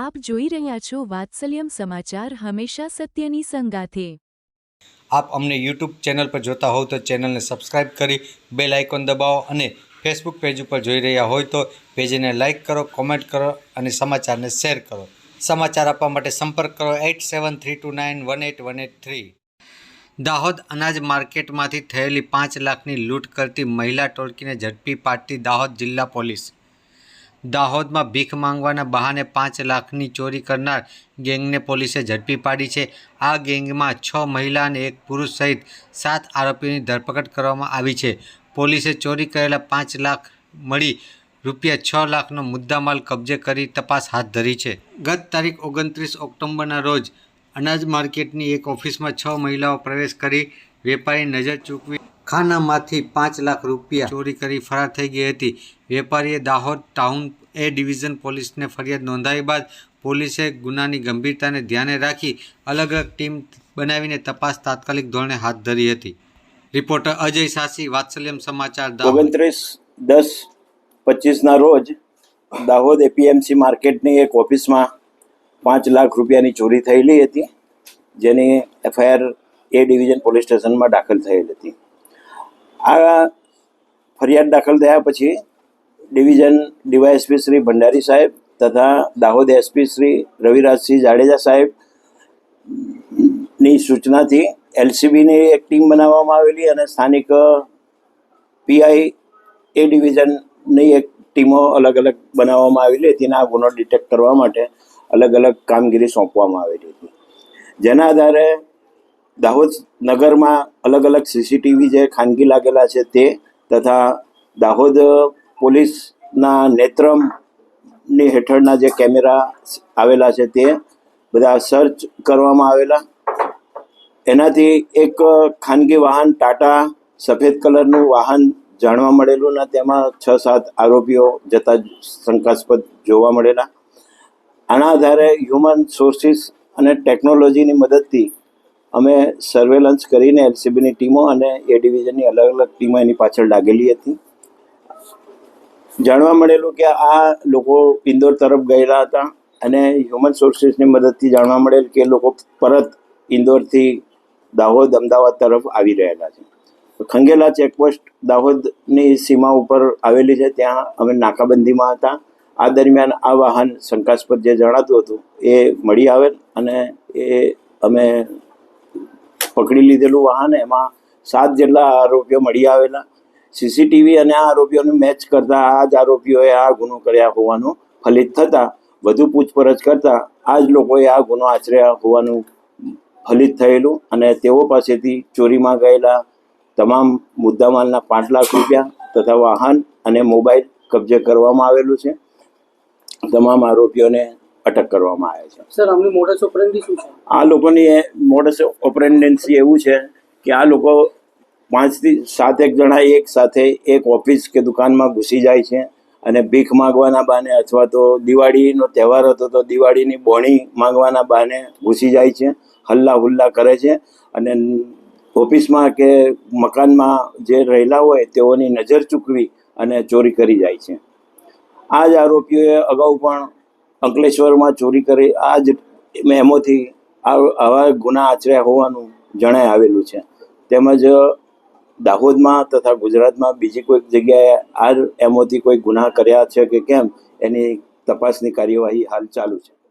આપ જોઈ રહ્યા છો વાત્સલ્યમ સમાચાર હંમેશા સત્યની સંગાથે. આપ અમને યુટ્યુબ ચેનલ પર જોતા હોવ તો ચેનલને સબસ્ક્રાઇબ કરી બેલ આઇકોન દબાવો અને ફેસબુક પેજ ઉપર જોઈ રહ્યા હોય તો પેજને લાઇક કરો, કોમેન્ટ કરો અને સમાચારને શેર કરો. સમાચાર આપવા માટે સંપર્ક કરો eight seven three two nine one eight one eight three. Dahod અનાજ માર્કેટમાંથી થયેલી પાંચ લાખની લૂંટ કરતી મહિલા ટોળકીને ઝડપી પાડતી દાહોદ જિલ્લા પોલીસ. દાહોદમાં ભીખ માંગવાના બહાને પાંચ લાખની ચોરી કરનાર ગેંગને પોલીસે ઝડપી પાડી છે. આ ગેંગમાં છ મહિલા અને એક પુરુષ સહિત સાત આરોપીની ધરપકડ કરવામાં આવી છે. પોલીસે ચોરી કરેલા પાંચ લાખ મળી રૂપિયા છ લાખનો મુદ્દામાલ કબજે કરી તપાસ હાથ ધરી છે. ગત તારીખ ઓગણત્રીસ ઓક્ટોબરના રોજ અનાજ માર્કેટની એક ઓફિસમાં છ મહિલાઓ પ્રવેશ કરી વેપારી નજર ચૂકવી ખાનામાંથી પાંચ લાખ રૂપિયા ચોરી કરી ફરાર થઈ ગઈ હતી. વેપારીએ દાહોદ ટાઉન એ ડિવિઝન પોલીસને ફરિયાદ નોંધાવી બાદ પોલીસે ગુનાની ગંભીરતાને ધ્યાને રાખી અલગ અલગ ટીમ બનાવીને તપાસ તાત્કાલિક ધોરણે હાથ ધરી હતી. રિપોર્ટર અજય સાસી, વાત્સલ્યમ સમાચાર ઓગણત્રીસ દસ પચીસના રોજ દાહોદ એપીએમસી માર્કેટની એક ઓફિસમાં પાંચ લાખ રૂપિયાની ચોરી થયેલી હતી, જેની એફઆઈઆર એ ડિવિઝન પોલીસ સ્ટેશનમાં દાખલ થયેલ હતી. આ ફરિયાદ દાખલ થયા પછી ડિવિઝન ડીવાયએસપી શ્રી ભંડારી સાહેબ તથા દાહોદ એસપી શ્રી રવિરાજસિંહ જાડેજા સાહેબની સૂચનાથી એલસીબીની એક ટીમ બનાવવામાં આવેલી અને સ્થાનિક પીઆઈ એ ડિવિઝનની એક ટીમો અલગ અલગ બનાવવામાં આવેલી હતી અને આ ગુનો ડિટેક્ટ કરવા માટે અલગ અલગ કામગીરી સોંપવામાં આવેલી હતી. જેના આધારે દાહોદ નગરમાં અલગ અલગ સીસીટીવી જે ખાનગી લાગેલા છે તે તથા દાહોદ પોલીસના નેત્રમની હેઠળના જે કેમેરા આવેલા છે તે બધા સર્ચ કરવામાં આવેલા. એનાથી એક ખાનગી વાહન ટાટા સફેદ કલરનું વાહન જાણવા મળેલું ને તેમાં છ સાત આરોપીઓ જતા શંકાસ્પદ જોવા મળેલા. આના આધારે હ્યુમન સોર્સિસ અને ટેકનોલોજીની મદદથી અમે સર્વેલન્સ કરીને એલસીબીની ટીમો અને એ ડિવિઝનની અલગ અલગ ટીમો એની પાછળ લાગેલી હતી. જાણવા મળેલું કે આ લોકો ઇન્દોર તરફ ગયેલા હતા અને હ્યુમન સોર્સિસની મદદથી જાણવા મળેલ કે લોકો પરત ઇન્દોરથી દાહોદ, અમદાવાદ તરફ આવી રહેલા છે. ખંગેલા ચેકપોસ્ટ દાહોદની સીમા ઉપર આવેલી છે, ત્યાં અમે નાકાબંધીમાં હતા. આ દરમિયાન આ વાહન શંકાસ્પદ જે જણાતું હતું એ મળી આવેલ અને એ અમે પકડી લીધેલું વાહન, એમાં સાત જેટલા આરોપીઓ મળી આવેલા. સીસીટીવી અને આ આરોપીઓને મેચ કરતા, આ જ આરોપીઓએ આ ગુનો કર્યા હોવાનું ફલિત થતાં, વધુ પૂછપરછ કરતા આ જ લોકોએ આ ગુનો આચર્યા હોવાનું ફલિત થયેલું અને તેઓ પાસેથી ચોરીમાં ગયેલા તમામ મુદ્દામાલના પાંચ લાખ રૂપિયા તથા વાહન અને મોબાઈલ કબજે કરવામાં આવેલું છે. તમામ આરોપીઓને અટક કરવામાં આવે છે. સર આમની મોડસ ઓપરેન્ડી શું છે? આ લોકોની મોડસ ઓપરેન્ડન્સી એવું છે કે આ લોકો પાંચથી સાત એક જણા એક સાથે એક ઓફિસ કે દુકાનમાં ઘૂસી જાય છે અને ભીખ માંગવાના બહાને અથવા તો દિવાળીનો તહેવાર હતો તો દિવાળીની બોણી માંગવાના બહાને ઘૂસી જાય છે હલ્લા હુલ્લા કરે છે અને ઓફિસમાં કે મકાનમાં જે રહેલા હોય તેઓની નજર ચૂકવી અને ચોરી કરી જાય છે. આ જ આરોપીઓએ અગાઉ પણ અંકલેશ્વરમાં ચોરી કરી. આ જ મેમોથી આ આવા ગુના આચર્યા હોવાનું જણાય આવેલું છે. તેમજ દાહોદમાં તથા ગુજરાતમાં બીજી કોઈક જગ્યાએ આ એમોથી કોઈ ગુના કર્યા છે કે કેમ? એની તપાસની કાર્યવાહી હાલ ચાલુ છે.